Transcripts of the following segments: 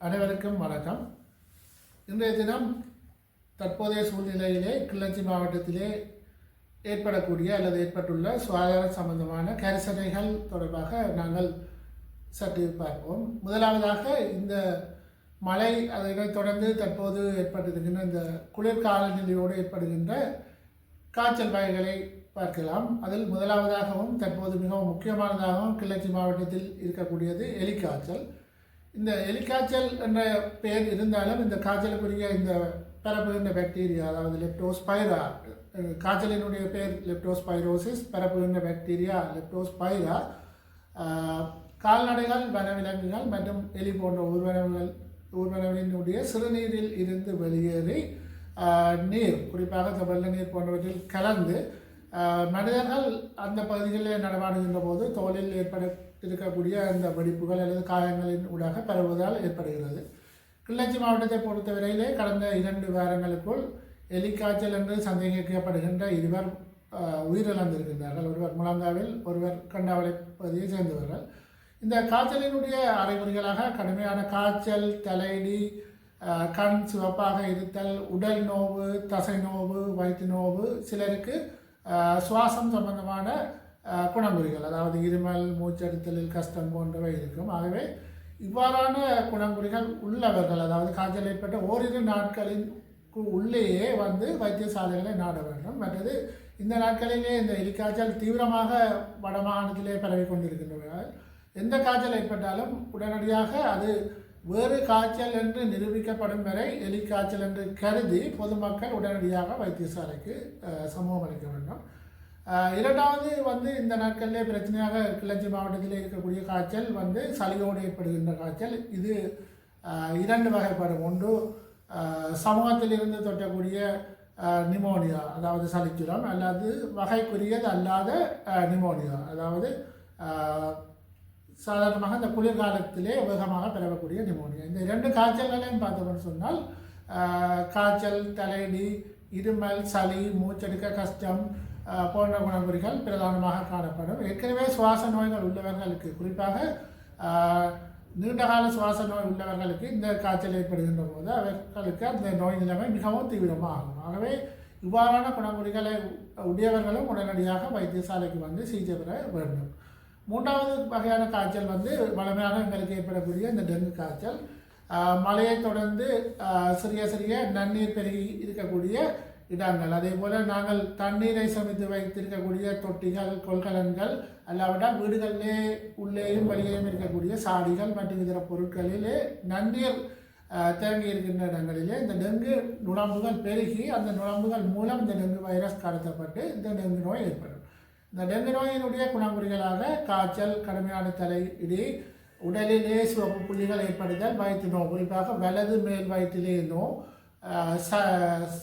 அனைவருக்கும் வணக்கம். இன்றைய தினம் தற்போதைய சூழ்நிலையிலே கிளர்ச்சி மாவட்டத்திலே ஏற்படக்கூடிய அல்லது ஏற்பட்டுள்ள சுகாதார சம்பந்தமான கரிசனைகள் தொடர்பாக நாங்கள் சற்று பார்ப்போம். முதலாவதாக இந்த மழை அதனைத் தொடர்ந்து தற்போது ஏற்பட்டிருக்கின்ற இந்த குளிர்கால நிலையோடு ஏற்படுகின்ற காய்ச்சல் வகைகளை பார்க்கலாம். அதில் முதலாவதாகவும் தற்போது மிகவும் முக்கியமானதாகவும் கிளர்ச்சி மாவட்டத்தில் இருக்கக்கூடியது எலிக்காய்ச்சல் இந்த எலிக்காய்ச்சல் என்ற பெயர் இருந்தாலும் இந்த காய்ச்சலுக்குரிய இந்த பரப்புகின்ற பாக்டீரியா அதாவது லெப்டோஸ்பைரா காய்ச்சலினுடைய பெயர் லெப்டோஸ்பைரோசிஸ் பரப்புகின்ற பாக்டீரியா லெப்டோஸ்பைரா கால்நடைகள் வனவிலங்குகள் மற்றும் எலி போன்ற ஊர்வனவுகள் ஊர்வனவினுடைய சிறுநீரில் இருந்து வெளியேறி நீர் குறிப்பாக இந்த வெள்ள நீர் போன்றவற்றில் கலந்து மனிதர்கள் அந்த பகுதிகளில் நடமாடுகின்ற போது தோலில் ஏற்பட இருக்கக்கூடிய அந்த வெடிப்புகள் அல்லது காயங்களின் ஊடாக பரவுவதால் ஏற்படுகிறது. கிள்ளச்சி மாவட்டத்தை பொறுத்தவரையிலே கடந்த இரண்டு வாரங்களுக்குள் எலிக்காய்ச்சல் என்று சந்தேகிக்கப்படுகின்ற இருவர் உயிரிழந்திருக்கின்றார்கள். ஒருவர் முழங்காவில் ஒருவர் கண்டாவளை பகுதியை சேர்ந்தவர்கள். இந்த காய்ச்சலினுடைய அறிகுறிகளாக கடுமையான காய்ச்சல் தலையடி கண் சிவப்பாக இருத்தல் உடல் நோவு தசை நோவு வயிற்று நோவு சிலருக்கு சுவாசம் சம்பந்தமான குணங்குறிகள் அதாவது இருமல் மூச்செடுத்தலில் கஷ்டம் போன்றவை இருக்கும். ஆகவே இவ்வாறான குணங்குறிகள் உள்ளவர்கள் அதாவது காய்ச்சல் ஏற்பட்ட ஓரிரு நாட்களின் கு- உள்ளேயே வந்து வைத்தியசாலைகளை நாட வேண்டும். மற்றது இந்த நாட்களிலே இந்த எலிக்காய்ச்சல் தீவிரமாக வடமாகாணத்திலே பரவி கொண்டிருக்கின்றவர்கள். எந்த காய்ச்சல் ஏற்பட்டாலும் உடனடியாக அது வேறு காய்ச்சல் என்று நிரூபிக்கப்படும் வரை எலிக்காய்ச்சல் என்று கருதி பொதுமக்கள் உடனடியாக வைத்தியசாலைக்கு சமூகம் அளிக்க வேண்டும். இரண்டாவது வந்து இந்த நாட்களிலே பிரச்சனையாக கிளர்ச்சி மாவட்டத்தில் இருக்கக்கூடிய காய்ச்சல் வந்து சளியோடு ஏற்படுகின்ற காய்ச்சல். இது இரண்டு வகைப்படும். ஒன்று சமூகத்திலிருந்து தொட்டக்கூடிய நிமோனியா அதாவது சளிச்சுரம் அல்லது வகைக்குரியது அல்லாத நிமோனியா அதாவது சாதாரணமாக இந்த குளிர்காலத்திலே வேகமாக பரவக்கூடிய நிமோனியா. இந்த இரண்டு காய்ச்சல்களையும் பார்த்தோம்னு சொன்னால் காய்ச்சல் தலையடி இருமல் சளி மூச்செடுக்க கஷ்டம் போன்ற குணங்குறிகள் பிரதானமாக காணப்படும். ஏற்கனவே சுவாச நோய்கள் உள்ளவர்களுக்கு குறிப்பாக நீண்டகால சுவாச நோய் உள்ளவர்களுக்கு இந்த காய்ச்சல் ஏற்படுகின்ற போது அவர்களுக்கு அந்த நோய் நிலைமை மிகவும் தீவிரமாகும். ஆகவே இவ்வாறான குணங்குறிகளை உடையவர்களும் உடனடியாக வைத்தியசாலைக்கு வந்து சிகிச்சை பெற வேண்டும். மூன்றாவது வகையான காய்ச்சல் வந்து வளமையாக எங்களுக்கு ஏற்படக்கூடிய இந்த டெங்கு காய்ச்சல். மழையை தொடர்ந்து சிறிய சிறிய நன்னீர் பெருகி இருக்கக்கூடிய இடங்கள். அதே போல் நாங்கள் தண்ணீரை சமைத்து வைத்திருக்கக்கூடிய தொட்டிகள் கொள்கலன்கள் அல்லாவிட்டால் வீடுகளிலே உள்ளேயும் வெளியேயும் இருக்கக்கூடிய சாடிகள் மற்றும் இதர பொருட்களிலே நன்னீர் தேங்கி இருக்கின்ற இடங்களிலே இந்த டெங்கு நுழம்புகள் பெருகி அந்த நுழம்புகள் மூலம் இந்த டெங்கு வைரஸ் கடத்தப்பட்டு இந்த டெங்கு நோய் ஏற்படும். இந்த டெங்கு நோயினுடைய குணமுறைகளாக காய்ச்சல் கடுமையான தலை இடி உடலிலே சிவப்பு புள்ளிகள் ஏற்படுதல் வயிற்று நோய். குறிப்பாக வலது மேல் வயிற்றிலே நோ ச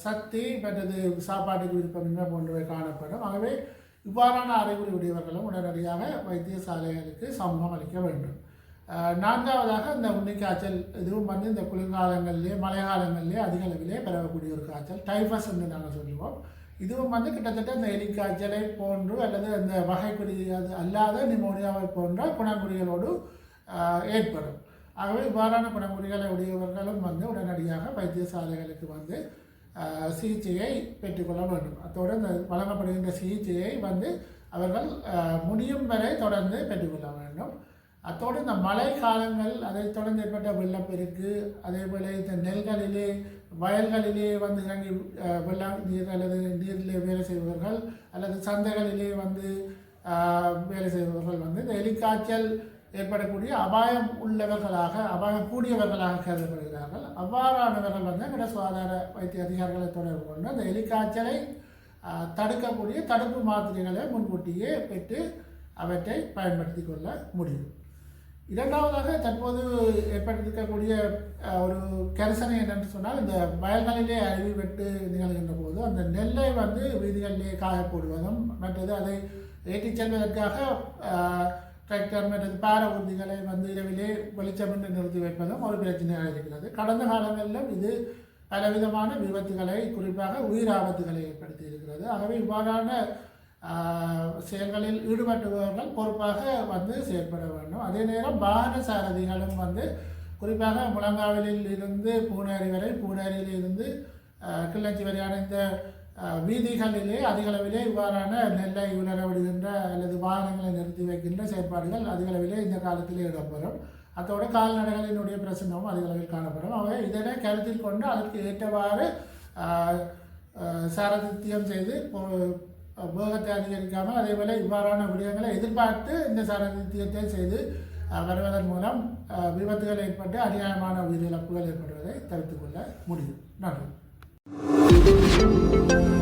சக்தி மற்றது சாப்பாட்டுக்கு விருப்பமின்மை போன்றவை காணப்படும். ஆகவே இவ்வாறான அறிகுறி உடையவர்களும் உடனடியாக வைத்தியசாலைகளுக்கு சமூகம் அளிக்க வேண்டும். நான்காவதாக இந்த உன்னிக்காய்ச்சல் இதுவும் வந்து இந்த குளிர்காலங்களிலே மழை காலங்களிலே அதிக அளவிலே பரவக்கூடிய ஒரு காய்ச்சல் டைஃபஸ் என்று நாங்கள் சொல்லுவோம். இதுவும் வந்து கிட்டத்தட்ட இந்த எலிக்காய்ச்சலை போன்று அல்லது அந்த வகைக்குறி அது அல்லாத நிமோனியாவை போன்ற குணங்குறிகளோடு ஏற்படும். ஆகவே இவ்வாறான குணங்குறிகளை உடையவர்களும் வந்து உடனடியாக வைத்தியசாலைகளுக்கு வந்து சிகிச்சையை பெற்றுக்கொள்ள வேண்டும். அத்தோடு இந்த வழங்கப்படுகின்ற சிகிச்சையை வந்து அவர்கள் முடியும் வரை தொடர்ந்து பெற்றுக்கொள்ள வேண்டும். அத்தோடு இந்த மழை காலங்கள் அதை தொடர்ந்து ஏற்பட்ட வெள்ளப்பெருக்கு அதே போல் இந்த நெல்களிலே வயல்களிலே வந்து இறங்கி வெள்ளம் நீர் அல்லது நீரிலே வேலை செய்பவர்கள் அல்லது சந்தைகளிலே வந்து வேலை செய்பவர்கள் வந்து இந்த எலிக்காய்ச்சல் ஏற்படக்கூடிய அபாயம் உள்ளவர்களாக அபாயம் கூடியவர்களாக கருதப்படுகிறார்கள். அவ்வாறானவர்கள் வந்து எங்களோட சுகாதார வைத்திய அதிகாரிகளை தொடர்பு கொண்டு அந்த எலிக்காய்ச்சலை தடுக்கக்கூடிய தடுப்பு மாத்திரைகளை முன்கூட்டியே பெற்று அவற்றை பயன்படுத்தி கொள்ள முடியும். இரண்டாவதாக தற்போது ஏற்பட்டிருக்கக்கூடிய ஒரு கரிசனை என்னென்று சொன்னால் இந்த வயல்களிலே அழிவு வெட்டு நிகழ்கின்ற போது அந்த நெல்லை வந்து வீதிகளிலே காய போடுவதும் மற்றது அதை ஏற்றிச் செல்வதற்காக டிராக்டர் மற்றது பார ஊர்திகளை வந்து இரவிலே வெளிச்சமின்றி நிறுத்தி வைப்பதும் ஒரு பிரச்சனையாக இருக்கிறது. கடந்த காலங்களிலும் இது பலவிதமான விபத்துகளை குறிப்பாக உயிர் ஆபத்துகளை ஏற்படுத்தி இருக்கிறது. ஆகவே இவ்வாறான செயல்களில் ஈடுபட்டுபவர்கள் பொறுப்பாக வந்து செயற்பட வேண்டும். அதே நேரம் வாகன சாரதிகளும் வந்து குறிப்பாக முழங்காவிலில் இருந்து பூனேரி வரை பூனேரியில் இருந்து அஹ், கிள்ளச்சி வரையான இந்த வீதிகளிலே அதிகளவிலே இவ்வாறான நெல்லை உணரவிடுகின்ற அல்லது வாகனங்களை நிறுத்தி வைக்கின்ற செயற்பாடுகள் அதிகளவிலே இந்த காலத்திலே இடம்பெறும். அத்தோடு கால்நடைகளினுடைய பிரச்சனமும் அதிகளவில் காணப்படும். அவை இதனை கருத்தில் கொண்டு அதற்கு ஏற்றவாறு அஹ், சாரதித்தியம் செய்து போ- வேகத்தை அதிகரிக்காமல் அதேபோல் இவ்வாறான விடயங்களை எதிர்பார்த்து இந்த சாரதித்தியத்தை செய்து வருவதன் மூலம் விபத்துகள் ஏற்பட்டு அநியாயமான உயிரிழப்புகள் ஏற்படுவதை தவிர்த்துக்கொள்ள முடியும். நன்றி. Thank you.